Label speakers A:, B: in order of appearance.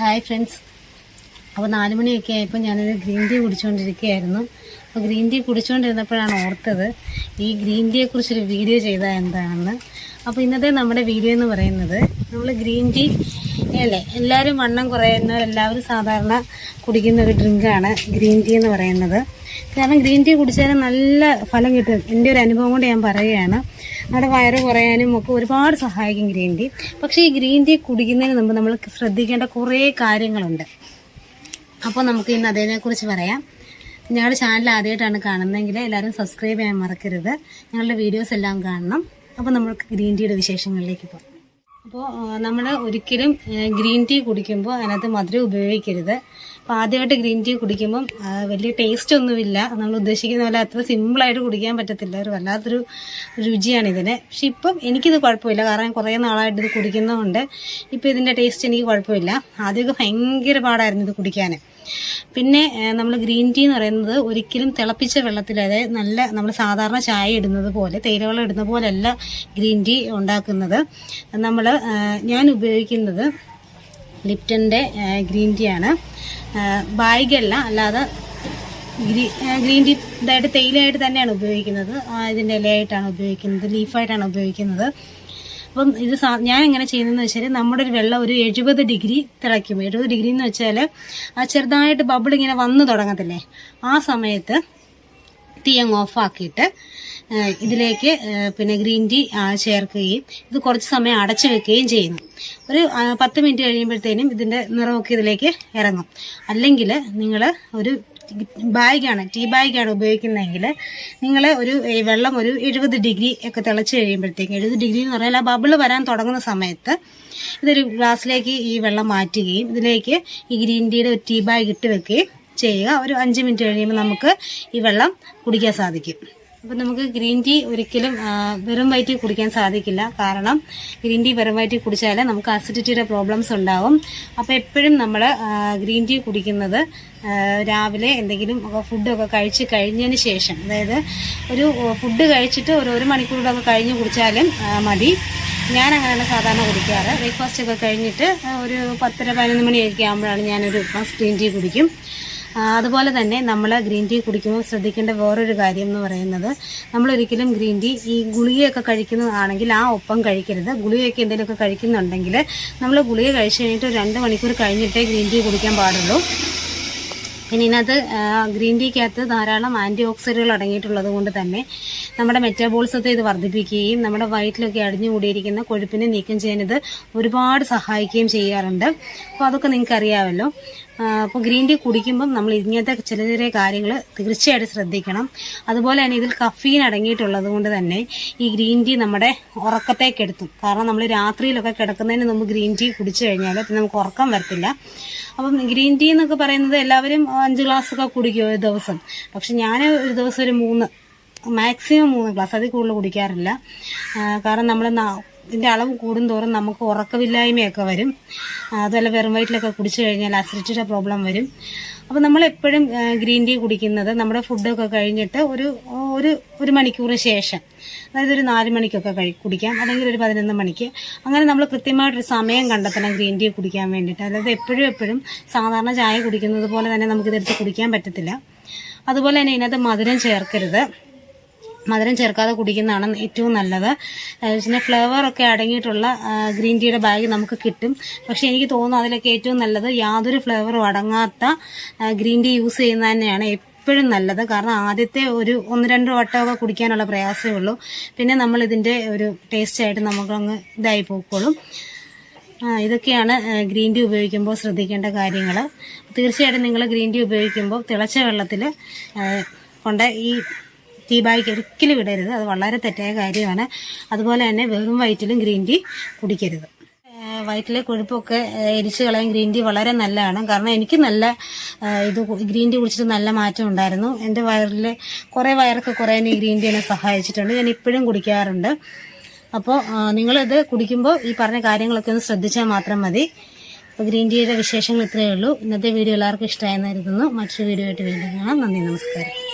A: Hi friends അപ്പോൾ നാല് മണിയൊക്കെ ആയപ്പോൾ ഞാനൊരു ഗ്രീൻ ടീ കുടിച്ചുകൊണ്ടിരിക്കുകയായിരുന്നു അപ്പോൾ ഗ്രീൻ ടീ കുടിച്ചുകൊണ്ടിരുന്നപ്പോഴാണ് ഓർത്തത് ഈ ഗ്രീൻ ടീയെക്കുറിച്ചൊരു വീഡിയോ ചെയ്താൽ എന്താണെന്ന്. അപ്പോൾ ഇന്നത്തെ നമ്മുടെ വീഡിയോ എന്ന് പറയുന്നത് നമ്മൾ ഗ്രീൻ ടീ അല്ലേ എല്ലാവരും വണ്ണം കുറയുന്നവരെല്ലാവരും സാധാരണ കുടിക്കുന്ന ഒരു ഡ്രിങ്കാണ് ഗ്രീൻ ടീ എന്ന് പറയുന്നത്. കാരണം ഗ്രീൻ ടീ കുടിച്ചാൽ നല്ല ഫലം കിട്ടും. എന്റെ ഒരു അനുഭവം കൊണ്ട് ഞാൻ പറയുകയാണ്. നമ്മുടെ വയറ് കുറയാനും ഒക്കെ ഒരുപാട് സഹായിക്കും ഗ്രീൻ ടീ. പക്ഷേ ഈ ഗ്രീൻ ടീ കുടിക്കുന്നതിന് മുമ്പ് നമ്മൾ ശ്രദ്ധിക്കേണ്ട കുറേ കാര്യങ്ങളുണ്ട്. അപ്പോൾ നമുക്ക് ഇന്ന് അതിനെക്കുറിച്ച് പറയാം. ഞങ്ങളുടെ ചാനൽ ആദ്യമായിട്ടാണ് കാണുന്നതെങ്കിൽ എല്ലാവരും സബ്സ്ക്രൈബ് ചെയ്യാൻ മറക്കരുത്. ഞങ്ങളുടെ വീഡിയോസ് എല്ലാം കാണണം. അപ്പോൾ നമുക്ക് ഗ്രീൻ ടീയുടെ വിശേഷങ്ങളിലേക്ക് പോകാം. അപ്പോൾ നമ്മൾ ഒരിക്കലും ഗ്രീൻ ടീ കുടിക്കുമ്പോൾ അതിനകത്ത് മധുരം ഉപയോഗിക്കരുത്. അപ്പോൾ ആദ്യമായിട്ട് ഗ്രീൻ ടീ കുടിക്കുമ്പം വലിയ ടേസ്റ്റ് ഒന്നുമില്ല. നമ്മൾ ഉദ്ദേശിക്കുന്ന പോലെ അത്ര സിമ്പിളായിട്ട് കുടിക്കാൻ പറ്റത്തില്ല. ഒരു വല്ലാത്തൊരു രുചിയാണ് ഇതിന് പക്ഷെ ഇപ്പം എനിക്കിത് കുഴപ്പമില്ല. കാരണം കുറേ നാളായിട്ട് ഇത് കുടിക്കുന്നതുകൊണ്ട് ഇപ്പോൾ ഇതിന്റെ ടേസ്റ്റ് എനിക്ക് കുഴപ്പമില്ല. ആദ്യമൊക്കെ ഭയങ്കര പാടായിരുന്നു ഇത് കുടിക്കാൻ. പിന്നെ നമ്മൾ ഗ്രീൻ ടീ എന്ന് പറയുന്നത് ഒരിക്കലും തിളപ്പിച്ച വെള്ളത്തിൽ അതായത് നല്ല നമ്മൾ സാധാരണ ചായ ഇടുന്നത് പോലെ തേയിലവെള്ളം ഇടുന്ന പോലെയല്ല ഗ്രീൻ ടീ ഉണ്ടാക്കുന്നത്. നമ്മൾ ഞാൻ ഉപയോഗിക്കുന്നത് ലിപ്റ്റന്റെ ഗ്രീൻ ടീ ആണ്. ബായികല്ല അല്ലാതെ ഗ്രീ ഗ്രീൻ ടീ ഇതായിട്ട് തേയിലയായിട്ട് തന്നെയാണ് ഉപയോഗിക്കുന്നത്. ഇതിന്റെ ഇലയായിട്ടാണ് ഉപയോഗിക്കുന്നത്. ലീഫായിട്ടാണ് ഉപയോഗിക്കുന്നത്. അപ്പം ഇത് ഞാൻ എങ്ങനെ ചെയ്യുന്നതെന്ന് വെച്ചാൽ നമ്മുടെ ഒരു വെള്ളം ഒരു എഴുപത് ഡിഗ്രി തിളയ്ക്കും. എഴുപത് ഡിഗ്രി എന്ന് വെച്ചാൽ ചെറുതായിട്ട് ബബിൾ ഇങ്ങനെ വന്നു തുടങ്ങത്തില്ലേ? ആ സമയത്ത് തീ ഓഫാക്കിയിട്ട് ഇതിലേക്ക് പിന്നെ ഗ്രീൻ ടീ ചേർക്കുകയും ഇത് കുറച്ച് സമയം അടച്ചു വെക്കുകയും ചെയ്യുന്നു. ഒരു പത്ത് മിനിറ്റ് കഴിയുമ്പോഴത്തേനും ഇതിന്റെ നിറമൊക്കെ ഇതിലേക്ക് ഇറങ്ങും. അല്ലെങ്കിൽ നിങ്ങൾ ഒരു ബാഗാണ് ടീ ബാഗാണ് ഉപയോഗിക്കുന്നതെങ്കിൽ നിങ്ങൾ ഒരു വെള്ളം ഒരു എഴുപത് ഡിഗ്രി ഒക്കെ തിളച്ച് കഴിയുമ്പോഴത്തേക്കും എഴുപത് ഡിഗ്രി എന്ന് പറഞ്ഞാൽ ആ ബബിൾ വരാൻ തുടങ്ങുന്ന സമയത്ത് ഇതൊരു ഗ്ലാസ്സിലേക്ക് ഈ വെള്ളം മാറ്റുകയും ഇതിലേക്ക് ഈ ഗ്രീൻ ടീയുടെ ഒരു ടീ ബാഗ് ഇട്ട് വെക്കുകയും ചെയ്യുക. ഒരു അഞ്ച് മിനിറ്റ് കഴിയുമ്പോൾ നമുക്ക് ഈ വെള്ളം കുടിക്കാൻ സാധിക്കും. അപ്പം നമുക്ക് ഗ്രീൻ ടീ ഒരിക്കലും വെറും വയറ്റിൽ കുടിക്കാൻ സാധിക്കില്ല. കാരണം ഗ്രീൻ ടീ വെറും വയറ്റിൽ കുടിച്ചാൽ നമുക്ക് അസിഡിറ്റിയുടെ പ്രോബ്ലംസ് ഉണ്ടാവും. അപ്പോൾ എപ്പോഴും നമ്മൾ ഗ്രീൻ ടീ കുടിക്കുന്നത് രാവിലെ എന്തെങ്കിലും ഫുഡൊക്കെ കഴിച്ച് കഴിഞ്ഞതിന് ശേഷം അതായത് ഒരു ഫുഡ് കഴിച്ചിട്ട് ഒരു ഒരു മണിക്കൂറിലൊക്കെ കഴിഞ്ഞ് കുടിച്ചാലും മതി. ഞാൻ അങ്ങനെയാണ് സാധാരണ കുടിക്കാറ്. ബ്രേക്ക്ഫാസ്റ്റ് ഒക്കെ കഴിഞ്ഞിട്ട് ഒരു പത്തര പതിനൊന്ന് മണിയൊക്കെ ആകുമ്പോഴാണ് ഞാനൊരു ഗ്രീൻ ടീ കുടിക്കും. അതുപോലെ തന്നെ നമ്മൾ ഗ്രീൻ ടീ കുടിക്കുമ്പോൾ ശ്രദ്ധിക്കേണ്ട വേറൊരു കാര്യം എന്ന് പറയുന്നത് നമ്മൾ ഒരിക്കലും ഗ്രീൻ ടീ ഈ ഗുളികയൊക്കെ കഴിക്കുന്നതാണെങ്കിൽ ആ ഒപ്പം കഴിക്കരുത്. ഗുളികയൊക്കെ എന്തെങ്കിലുമൊക്കെ കഴിക്കുന്നുണ്ടെങ്കിൽ നമ്മൾ ഗുളിക കഴിച്ച് കഴിഞ്ഞിട്ട് രണ്ട് മണിക്കൂർ കഴിഞ്ഞിട്ടേ ഗ്രീൻ ടീ കുടിക്കാൻ പാടുള്ളൂ. പിന്നെ ഇതിനകത്ത് ഗ്രീൻ ടീക്കകത്ത് ധാരാളം ആന്റി ഓക്സിഡുകൾ അടങ്ങിയിട്ടുള്ളത് കൊണ്ട് തന്നെ നമ്മുടെ മെറ്റാബോളിസത്തെ ഇത് വർദ്ധിപ്പിക്കുകയും നമ്മുടെ വയറ്റിലൊക്കെ അടിഞ്ഞുകൂടിയിരിക്കുന്ന കൊഴുപ്പിനെ നീക്കം ചെയ്യാൻ ഇത് ഒരുപാട് സഹായിക്കുകയും ചെയ്യാറുണ്ട്. അപ്പോൾ അതൊക്കെ നിങ്ങൾക്ക് അറിയാമല്ലോ അപ്പോൾ ഗ്രീൻ ടീ കുടിക്കുമ്പം നമ്മൾ ഇങ്ങനത്തെ ചെറിയ ചെറിയ കാര്യങ്ങൾ തീർച്ചയായിട്ടും ശ്രദ്ധിക്കണം. അതുപോലെ തന്നെ ഇതിൽ കഫീൻ അടങ്ങിയിട്ടുള്ളത് കൊണ്ട് തന്നെ ഈ ഗ്രീൻ ടീ നമ്മുടെ ഉറക്കത്തെ കെടുത്തും കാരണം നമ്മൾ രാത്രിയിലൊക്കെ കിടക്കുന്നതിന് മുമ്പ് ഗ്രീൻ ടീ കുടിച്ചു കഴിഞ്ഞാൽ പിന്നെ നമുക്ക് ഉറക്കം വരത്തില്ല. അപ്പം ഗ്രീൻ ടീ എന്നൊക്കെ പറയുന്നത് എല്ലാവരും അഞ്ച് ഗ്ലാസ് ഒക്കെ കുടിക്കും ഒരു ദിവസം. പക്ഷെ ഞാൻ ഒരു ദിവസം ഒരു മൂന്ന് മാക്സിമം മൂന്ന് ഗ്ലാസ് അതിൽ കൂടുതൽ കുടിക്കാറില്ല. കാരണം നമ്മൾ ഇതിന്റെ അളവ് കൂടുന്തോറും നമുക്ക് ഉറക്കമില്ലായ്മയൊക്കെ വരും. അതല്ല വെറും വയറ്റിലൊക്കെ കുടിച്ചു കഴിഞ്ഞാൽ അസിഡിറ്റിയുടെ പ്രോബ്ലം വരും. അപ്പോൾ നമ്മൾ എപ്പോഴും ഗ്രീൻ ടീ കുടിക്കുന്നത് നമ്മുടെ ഫുഡൊക്കെ കഴിഞ്ഞിട്ട് ഒരു ഒരു ഒരു മണിക്കൂർ ശേഷം. അതായത് ഒരു നാല് മണിക്കൊക്കെ കഴി കുടിക്കാം. അല്ലെങ്കിൽ ഒരു പതിനൊന്ന് മണിക്ക്. അങ്ങനെ നമ്മൾ കൃത്യമായിട്ടൊരു സമയം കണ്ടെത്തണം ഗ്രീൻ ടീ കുടിക്കാൻ വേണ്ടിയിട്ട്. അതായത് എപ്പോഴും എപ്പോഴും സാധാരണ ചായ കുടിക്കുന്നത് പോലെ തന്നെ നമുക്കിതെടുത്ത് കുടിക്കാൻ പറ്റത്തില്ല. അതുപോലെ തന്നെ ഇതിനകത്ത് മധുരം ചേർക്കരുത്. മധുരം ചേർക്കാതെ കുടിക്കുന്നതാണ് ഏറ്റവും നല്ലത്. പിന്നെ ഫ്ലേവർ ഒക്കെ അടങ്ങിയിട്ടുള്ള ഗ്രീൻ ടീയുടെ ബാഗ് നമുക്ക് കിട്ടും. പക്ഷെ എനിക്ക് തോന്നുന്നു അതിലൊക്കെ ഏറ്റവും നല്ലത് യാതൊരു ഫ്ലേവറും അടങ്ങാത്ത ഗ്രീൻ ടീ യൂസ് ചെയ്യുന്നത് തന്നെയാണ് എപ്പോഴും നല്ലത്. കാരണം ആദ്യത്തെ ഒരു ഒന്ന് രണ്ട് വട്ടമൊക്കെ കുടിക്കാനുള്ള പ്രയാസമേ ഉള്ളൂ. പിന്നെ നമ്മൾ ഇതിന്റെ ഒരു ടേസ്റ്റായിട്ട് നമുക്കങ്ങ് ഇതായി പോയിക്കോളും. ഇതൊക്കെയാണ് ഗ്രീൻ ടീ ഉപയോഗിക്കുമ്പോൾ ശ്രദ്ധിക്കേണ്ട കാര്യങ്ങൾ തീർച്ചയായിട്ടും നിങ്ങൾ ഗ്രീൻ ടീ ഉപയോഗിക്കുമ്പോൾ തിളച്ച വെള്ളത്തിൽ കൊണ്ട് ഈ ടീ ബാഗ് ഒരിക്കലും ഇടരുത്. അത് വളരെ തെറ്റായ കാര്യമാണ്. അതുപോലെ തന്നെ വെറും വയറ്റിലും ഗ്രീൻ ടീ കുടിക്കരുത്. വയറ്റിലെ കൊഴുപ്പൊക്കെ എരിച്ചു കളയാൻ ഗ്രീൻ ടീ വളരെ നല്ലതാണ്. കാരണം എനിക്ക് നല്ല ഇത് ഗ്രീൻ ടീ കുടിച്ചിട്ട് നല്ല മാറ്റം ഉണ്ടായിരുന്നു. എന്റെ വയറിൽ കുറേ വയറൊക്കെ കുറയാൻ ഈ ഗ്രീൻ ടീ എന്നെ സഹായിച്ചിട്ടുണ്ട്. ഞാൻ ഇപ്പോഴും കുടിക്കാറുണ്ട്. അപ്പോൾ നിങ്ങളിത് കുടിക്കുമ്പോൾ ഈ പറഞ്ഞ കാര്യങ്ങളൊക്കെ ഒന്ന് ശ്രദ്ധിച്ചാൽ മാത്രം മതി. ഗ്രീൻ ടീയുടെ വിശേഷങ്ങൾ ഇത്രയേ ഉള്ളൂ. ഇന്നത്തെ വീഡിയോ എല്ലാവർക്കും ഇഷ്ടമായെന്ന് കരുതുന്നു. മറ്റൊരു വീഡിയോ ആയിട്ട് വീണ്ടും കാണാം. നന്ദി നമസ്കാരം.